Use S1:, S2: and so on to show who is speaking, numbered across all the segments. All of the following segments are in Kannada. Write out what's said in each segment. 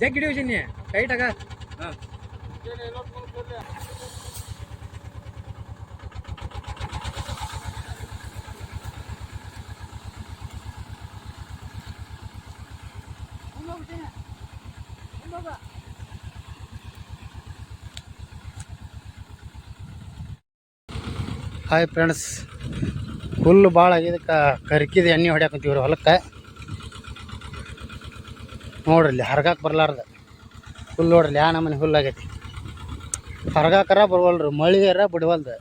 S1: ಜಗ್ ಹಿಡಿಯೋ ಚಿನ್ನಿ ಟೈಟ್ ಆಗ
S2: ಹಾಯ್ ಫ್ರೆಂಡ್ಸ್ ಹುಲ್ಲು ಭಾಳ ಆಗಿದ್ದಕ್ಕೆ ಕರ್ಕಿದ ಎಣ್ಣೆ ಹೊಡ್ಯಾಕಂತೀವ್ರಿ ಹೊಲಕ್ಕೆ. ನೋಡ್ರಿ ಇಲ್ಲಿ ಹರ್ಗಾಕ್ ಬರ್ಲಾರ್ದ. ಹುಲ್ಲು ನೋಡ್ರಿ ಯಾ ನಮ್ಮನೆ ಹುಲ್ಲು ಆಗೈತಿ. ಹರ್ಗಾಕರ ಬರ್ವಲ್ರಿ, ಮಳಿಗಾರ ಬಿಡವಲ್ದು.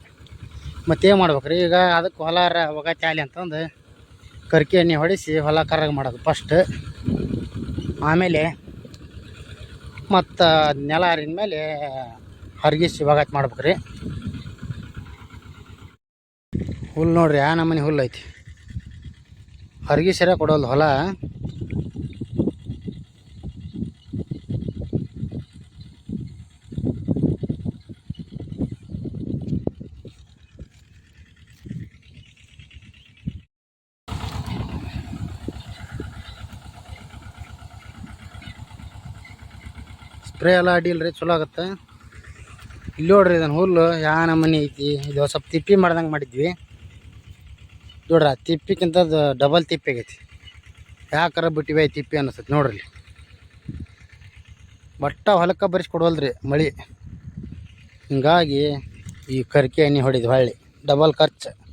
S2: ಮತ್ತೇನು ಮಾಡ್ಬೇಕ್ರಿ? ಈಗ ಅದಕ್ಕೆ ಹೊಲಾರ ಒಗತಿ ಆಲಿ ಅಂತಂದು ಕರ್ಕಿ ಎಣ್ಣೆ ಹೊಡಿಸಿ ಹೊಲ ಕರಗ ಮಾಡೋದು ಫಸ್ಟ್ ಆಮೇಲೆ ಮತ್ತು ನೆಲ ಹರಿದ ಮೇಲೆ ಹರಗಿಸಿ ಒಗತಿ ಮಾಡ್ಬೇಕ್ರಿ. ಹುಲ್ಲು ನೋಡ್ರಿ, ಆ ನಮ್ಮನೆ ಹುಲ್ಲು ಐತಿ. ಹರಗಿ ಕೊಡೋಲ್ಲ ಹೊಲ. ಸ್ಪ್ರೇ ಎಲ್ಲ ಅಡ್ಡಿಲ್ರಿ, ಚಲೋ ಆಗತ್ತೆ. ಇಲ್ಲಿ ನೋಡ್ರಿ ಇದನ್ನು ಹುಲ್ಲು ಯಾ ನಮ್ಮನೆ ಐತಿ. ಇದು ಸ್ವಲ್ಪ ತಿಪ್ಪಿ ಮಾಡ್ದಂಗೆ ಮಾಡಿದ್ವಿ. ನೋಡ್ರಿ, ಆ ತಿಪ್ಪಿಕ್ಕಿಂತ ಡಬಲ್ ತಿಪ್ಪಿ ಆಗೈತಿ. ಯಾಕಾರ ಬಿಟ್ಟಿವೆ ತಿಪ್ಪಿ ಅನಿಸ್ತೈತಿ ನೋಡ್ರಿ. ಬಟ್ಟ ಹೊಲಕ್ಕೆ ಬರಿಸಿ ಮಳೆ ಮಳಿ. ಹಿಂಗಾಗಿ ಈ ಕರ್ಕೆ ಎಣ್ಣೆ ಹೊಡಿದ್ವಿ ಹೊಳ್ಳಿ. ಡಬಲ್ ಖರ್ಚು.